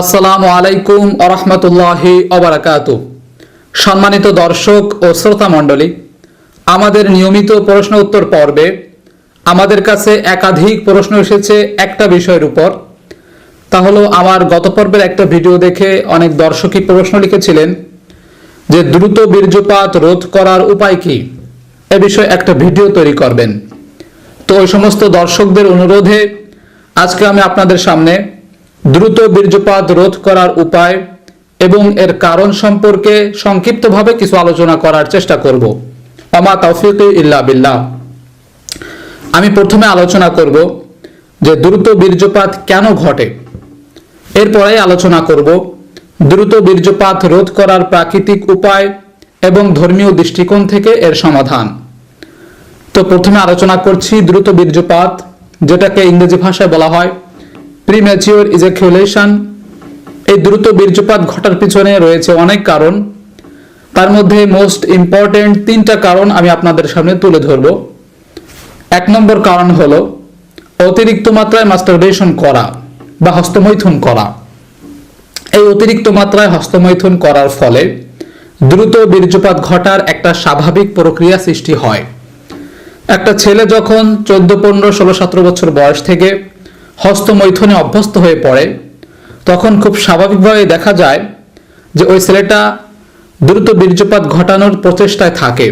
আসসালামু আলাইকুম আরহামতুল্লাহি অবরাকাত সম্মানিত দর্শক ও শ্রোতা মণ্ডলী, আমাদের নিয়মিত প্রশ্ন উত্তর পর্বে আমাদের কাছে একাধিক প্রশ্ন এসেছে একটা বিষয়ের উপর। তা হলো আমার গত পর্বের একটা ভিডিও দেখে অনেক দর্শকই প্রশ্ন লিখেছিলেন যে দ্রুত বীর্যপাত রোধ করার উপায় কি? এ বিষয়ে একটা ভিডিও তৈরি করবেন। তো ওই সমস্ত দর্শকদের অনুরোধে আজকে আমি আপনাদের সামনে দ্রুত বীর্যপাত রোধ করার উপায় এবং এর কারণ সম্পর্কে সংক্ষিপ্তভাবে কিছু আলোচনা করার চেষ্টা করব। আমা তৌফিক ইল্লা বিল্লাহ। আমি প্রথমে আলোচনা করব যে দ্রুত বীর্যপাত কেন ঘটে। এরপরে আলোচনা করব দ্রুত বীর্যপাত রোধ করার প্রাকৃতিক উপায় এবং ধর্মীয় দৃষ্টিকোণ থেকে এর সমাধান। তো প্রথমে আলোচনা করছি দ্রুত বীর্যপাত, যেটাকে ইংরেজি ভাষায় বলা হয় প্রিম্যাচিওর ইজাকুলেশন এই দ্রুত বীর্যপাত ঘটার পিছনে রয়েছে অনেক কারণ। তার মধ্যে মোস্ট ইম্পর্টেন্ট তিনটা কারণ আমি আপনাদের সামনে তুলে ধরব। এক নম্বর কারণ হলো অতিরিক্ত মাত্রায় মাস্টারবেশন করা বা হস্তমৈথুন করা। এই অতিরিক্ত মাত্রায় হস্তমৈথুন করার ফলে দ্রুত বীর্যপাত ঘটার একটা স্বাভাবিক প্রক্রিয়া সৃষ্টি হয়। একটা ছেলে যখন চোদ্দ, পনেরো, ষোলো, সতেরো বছর বয়স থেকে হস্তমৈথুনে অভ্যস্ত হয়ে পড়ে, তখন খুব স্বাভাবিকভাবে দেখা যায় যে ওই ছেলেটা দ্রুত বীর্যপাত ঘটানোর প্রচেষ্টায় থাকে।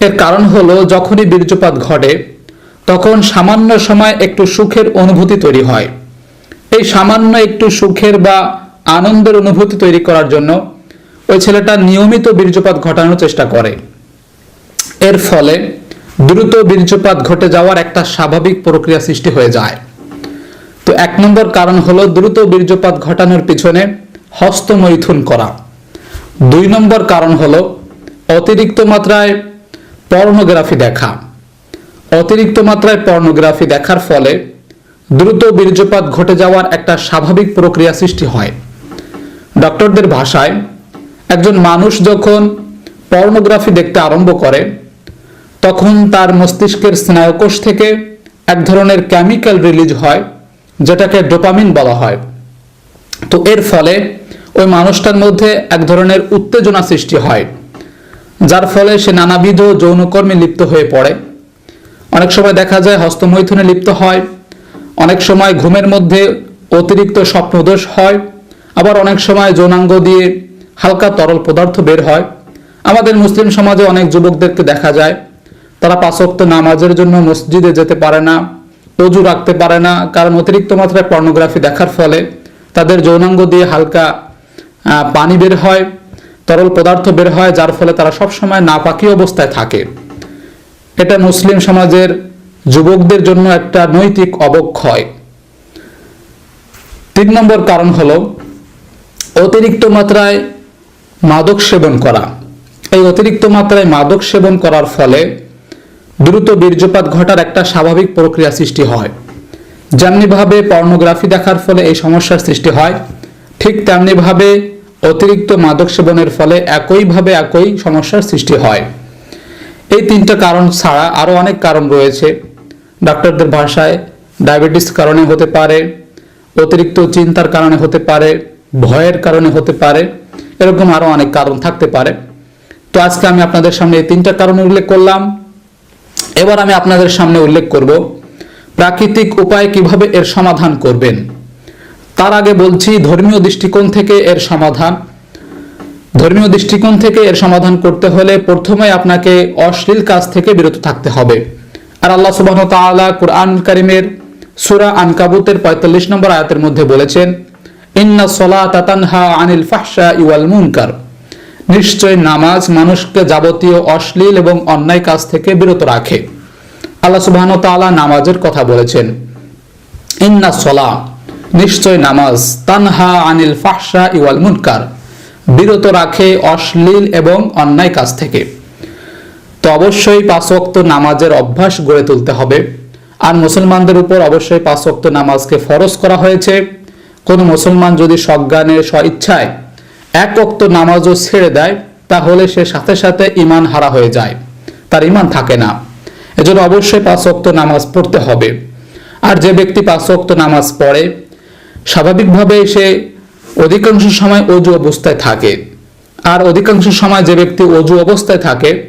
এর কারণ হলো যখনই বীর্যপাত ঘটে, তখন সামান্য সময় একটু সুখের অনুভূতি তৈরি হয়। এই সামান্য একটু সুখের বা আনন্দের অনুভূতি তৈরি করার জন্য ওই ছেলেটা নিয়মিত বীর্যপাত ঘটানোর চেষ্টা করে। এর ফলে দ্রুত বীর্যপাত ঘটে যাওয়ার একটা স্বাভাবিক প্রক্রিয়া সৃষ্টি হয়ে যায়। তো এক নম্বর কারণ হলো দ্রুত বীর্যপাত ঘটানোর পিছনে হস্তমৈথুন করা। দুই নম্বর কারণ হলো অতিরিক্ত মাত্রায় পর্নোগ্রাফি দেখা। অতিরিক্ত মাত্রায় পর্নোগ্রাফি দেখার ফলে দ্রুত বীর্যপাত ঘটে যাওয়ার একটা স্বাভাবিক প্রক্রিয়া সৃষ্টি হয়। ডক্টরদের ভাষায়, একজন মানুষ যখন পর্নোগ্রাফি দেখতে আরম্ভ করে, তখন তার মস্তিষ্কের স্নায়ুকোষ থেকে এক ধরনের কেমিক্যাল রিলিজ হয় যেটাকে ডোপামিন বলা হয়। তো এর ফলে ওই মানুষটার মধ্যে এক ধরনের উত্তেজনা সৃষ্টি হয়, যার ফলে সে নানাবিধ যৌনকর্মে লিপ্ত হয়ে পড়ে। অনেক সময় দেখা যায় হস্তমৈথুনে লিপ্ত হয়, অনেক সময় ঘুমের মধ্যে অতিরিক্ত স্বপ্নদোষ হয়, আবার অনেক সময় যৌনাঙ্গ দিয়ে হালকা তরল পদার্থ বের হয়। আমাদের মুসলিম সমাজে অনেক যুবকদেরকে দেখা যায়, তারা পাঁচক্ত নামাজের জন্য মসজিদে যেতে পারে না অজু রাখতে পারে না। কারণ অতিরিক্ত মাত্রায় পর্নোগ্রাফি দেখার ফলে তাদের যৌনাঙ্গ দিয়ে হালকা পানি বের হয়, তরল পদার্থ বের হয়, যার ফলে তারা সবসময় নাপাকি অবস্থায় থাকে। এটা মুসলিম সমাজের যুবকদের জন্য একটা নৈতিক অবক্ষয়। তিন নম্বর কারণ হলো অতিরিক্ত মাত্রায় মাদক সেবন করা। এই অতিরিক্ত মাত্রায় মাদক সেবন করার ফলে দ্রুত বীর্যপাত ঘটার একটা স্বাভাবিক প্রক্রিয়া সৃষ্টি হয়। যেমনিভাবে পর্নোগ্রাফি দেখার ফলে এই সমস্যার সৃষ্টি হয়, ঠিক তেমনিভাবে অতিরিক্ত মাদক সেবনের ফলে একইভাবে একই সমস্যার সৃষ্টি হয়। এই তিনটা কারণ ছাড়া আরও অনেক কারণ রয়েছে। ডাক্তারদের ভাষায় ডায়াবেটিস কারণে হতে পারে, অতিরিক্ত চিন্তার কারণে হতে পারে, ভয়ের কারণে হতে পারে, এরকম আরও অনেক কারণ থাকতে পারে। তো আজকে আমি আপনাদের সামনে এই তিনটা কারণ উল্লেখ করলাম। এবার আমি আপনাদের সামনে উল্লেখ করব প্রাকৃতিক উপায় কীভাবে এর সমাধান করবেন। তার আগে বলছি, ধর্মীয় দৃষ্টিকোণ থেকে এর সমাধান। ধর্মীয় দৃষ্টিকোণ থেকে এর সমাধান করতে হলে প্রথমে আপনাকে অশ্লীল কাজ থেকে বিরত থাকতে হবে। আর আল্লাহ সুবাহ তাআলা কুরআন কারিমের সূরা আনকাবুতের ৪৫ নম্বর আয়াতের মধ্যে বলেছেন, ইন্না সলাতা তাতানহা আনিল ফাহশা ওয়াল মুনকার। নিশ্চয় নামাজ মানুষকে যাবতীয় অশ্লীল এবং অন্যায় কাজ থেকে বিরত রাখে। আল্লাহ সুবাহ তাআলা নামাজের কথা বলেছেন, ইন্না সলা নিশ্চয় নামাজ তানহা আনিল ফাহশা ইওয়াল মুনকার, বিরত রাখে অশ্লীল এবং অন্যায় কাজ থেকে। তো অবশ্যই পাঁচ ওয়াক্ত নামাজের অভ্যাস গড়ে তুলতে হবে। আর মুসলমানদের উপর অবশ্যই পাঁচ ওয়াক্ত নামাজকে ফরজ করা হয়েছে। কোনো মুসলমান যদি সজ্ঞানে স্ব ইচ্ছায় এক ওয়াক্ত নামাজও ছেড়ে দেয়, তাহলে সে সাথে সাথে ইমান হারা হয়ে যায়। তার ইমান থাকে না। এজন্য অবশ্যই পাঁচ ওয়াক্ত নামাজ পড়তে হবে। আর যে ব্যক্তি পাঁচ ওয়াক্ত নামাজ পড়ে, স্বাভাবিকভাবে সে অধিকাংশ সময় অজু অবস্থায় থাকে। আর অধিকাংশ সময় যে ব্যক্তি অজু অবস্থায় থাকে,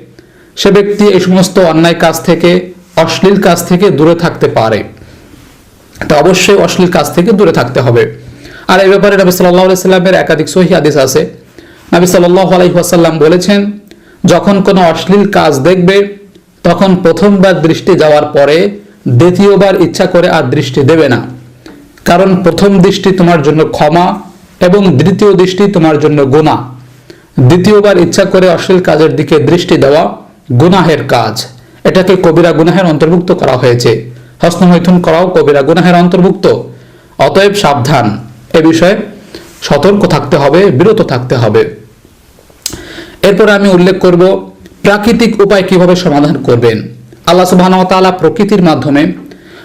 সে ব্যক্তি এই সমস্ত অন্যায় কাজ থেকে, অশ্লীল কাজ থেকে দূরে থাকতে পারে। তো অবশ্যই অশ্লীল কাজ থেকে দূরে থাকতে হবে। আর এই ব্যাপারে নবী সাল্লাহ সাল্লামের একাধিক সহি আদিস আছে। নবী সাল্লাহ আলাইসাল্লাম বলেছেন, যখন কোনো অশ্লীল কাজ দেখবে, তখন প্রথমবার দৃষ্টি যাওয়ার পরে দ্বিতীয়বার ইচ্ছা করে আর দৃষ্টি দেবে না। কারণ প্রথম দৃষ্টি তোমার জন্য ক্ষমা এবং দ্বিতীয় দৃষ্টি তোমার জন্য গুণা দ্বিতীয়বার ইচ্ছা করে অশ্লীল কাজের দিকে দৃষ্টি দেওয়া গুনাহের কাজ। এটাকে কবিরা গুনাহের অন্তর্ভুক্ত করা হয়েছে। হস্তমৈথুন করাও কবিরা গুনাহের অন্তর্ভুক্ত। অতএব সাবধান। এ বিষয়ে সতর্ক থাকতে হবে, বিরত থাকতে হবে। এরপরে আমি উল্লেখ করব প্রাকৃতিক উপায় কীভাবে সমাধান করবেন। আল্লাহ তাআলা প্রকৃতির মাধ্যমে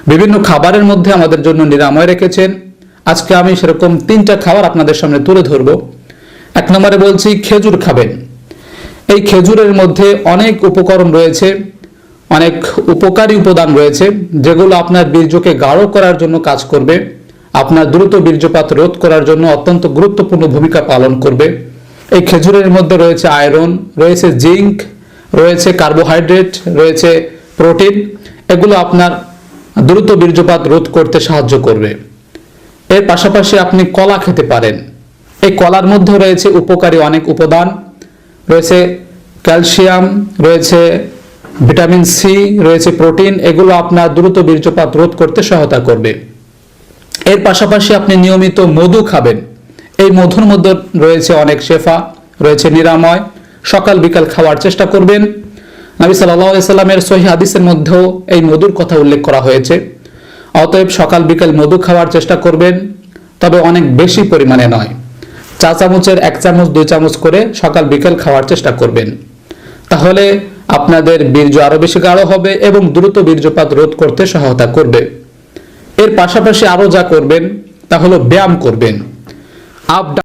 বিভিন্ন খাবারের মধ্যে আমাদের জন্য নিরাময় রেখেছেন। আজকে আমি সেরকম তিনটা খাবার আপনাদের সামনে তুলে ধরব। এক নম্বরে বলছি খেজুর খাবেন। এই খেজুরের মধ্যে অনেক উপকরণ রয়েছে, অনেক উপকারী উপাদান রয়েছে, যেগুলো আপনার বীর্যকে গাঢ় করার জন্য কাজ করবে। আপনার দ্রুত বীর্যপাত রোধ করার জন্য অত্যন্ত গুরুত্বপূর্ণ ভূমিকা পালন করবে। এই খেজুরের মধ্যে রয়েছে আয়রন, রয়েছে জিঙ্ক, রয়েছে কার্বোহাইড্রেট, রয়েছে প্রোটিন। এগুলো আপনার দ্রুত বীর্যপাত রোধ করতে সাহায্য করবে। এর পাশাপাশি আপনি কলা খেতে পারেন। এই কলার মধ্যে রয়েছে উপকারী অনেক উপাদান। রয়েছে ক্যালসিয়াম, রয়েছে ভিটামিন সি, রয়েছে প্রোটিন। এগুলো আপনার দ্রুত বীর্যপাত রোধ করতে সহায়তা করবে। এর পাশাপাশি আপনি নিয়মিত মধু খাবেন। এই মধুর মধ্যে রয়েছে অনেক শেফা, রয়েছে নিরাময়। সকাল, বিকাল খাওয়ার চেষ্টা করবেন। নবী সাল্লাহ সাল্লামের সহি হাদিসের মধ্যেও এই মধুর কথা উল্লেখ করা হয়েছে। অতএব সকাল, বিকাল মধু খাওয়ার চেষ্টা করবেন, তবে অনেক বেশি পরিমাণে নয়। চা চামচের এক চামচ, দুই চামচ করে সকাল, বিকাল খাওয়ার চেষ্টা করবেন। তাহলে আপনাদের বীর্য আরও বেশি গাঢ় হবে এবং দ্রুত বীর্যপাত রোধ করতে সহায়তা করবে। এর পাশাপাশি আরও যা করবেন তা হলো ব্যায়াম করবেন। আপ